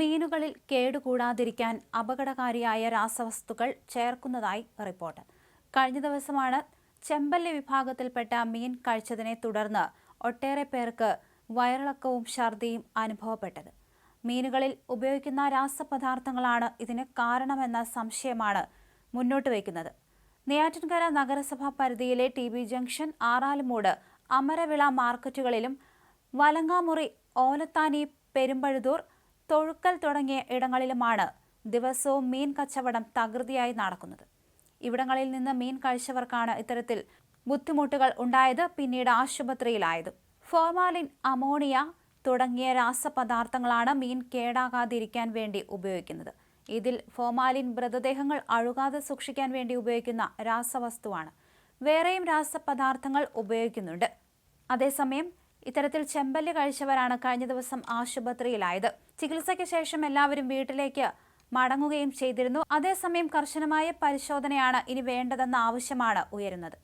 മീനുകളിൽ കേടുകൂടാതിരിക്കാൻ അപകടകാരിയായ രാസവസ്തുക്കൾ ചേർക്കുന്നതായി റിപ്പോർട്ട്. കഴിഞ്ഞ ദിവസമാണ് ചെമ്പല്ലി വിഭാഗത്തിൽപ്പെട്ട മീൻ കഴിച്ചതിനെ തുടർന്ന് ഒട്ടേറെ പേർക്ക് വയറിളക്കവും ഛർദിയും അനുഭവപ്പെട്ടത്. മീനുകളിൽ ഉപയോഗിക്കുന്ന രാസപദാർത്ഥങ്ങളാണ് ഇതിന് കാരണമെന്ന സംശയമാണ് മുന്നോട്ട് വയ്ക്കുന്നത്. നെയ്യാറ്റിൻകര നഗരസഭാ പരിധിയിലെ T B junction Aralumoodu Amaravila മാർക്കറ്റുകളിലും Valangamuri Olathani Perumpazhuthoor Thozhukkal തുടങ്ങിയ ഇടങ്ങളിലുമാണ് ദിവസവും മീൻ കച്ചവടം തകൃതിയായി നടക്കുന്നത്. ഇവിടങ്ങളിൽ നിന്ന് മീൻ കഴിച്ചവർക്കാണ് ഇത്തരത്തിൽ ബുദ്ധിമുട്ടുകൾ ഉണ്ടായത് പിന്നീട് ആശുപത്രിയിലായത്. ഫോർമാലിൻ അമോണിയ തുടങ്ങിയ രാസപദാർത്ഥങ്ങളാണ് മീൻ കേടാകാതിരിക്കാൻ വേണ്ടി ഉപയോഗിക്കുന്നത്. ഇതിൽ ഫോർമാലിൻ മൃതദേഹങ്ങൾ അഴുകാതെ സൂക്ഷിക്കാൻ വേണ്ടി ഉപയോഗിക്കുന്ന രാസവസ്തുവാണ്. വേറെയും രാസപദാർത്ഥങ്ങൾ ഉപയോഗിക്കുന്നുണ്ട്. അതേസമയം ഇത്തരത്തിൽ ചെമ്പല്ല് കഴിച്ചവരാണ് കഴിഞ്ഞ ദിവസം ആശുപത്രിയിലായത്. ചികിത്സയ്ക്ക് ശേഷം എല്ലാവരും വീട്ടിലേക്ക് മടങ്ങുകയും ചെയ്തിരുന്നു. അതേസമയം കർശനമായ പരിശോധനയാണ് ഇനി വേണ്ടതെന്ന ആവശ്യമാണ് ഉയരുന്നത്.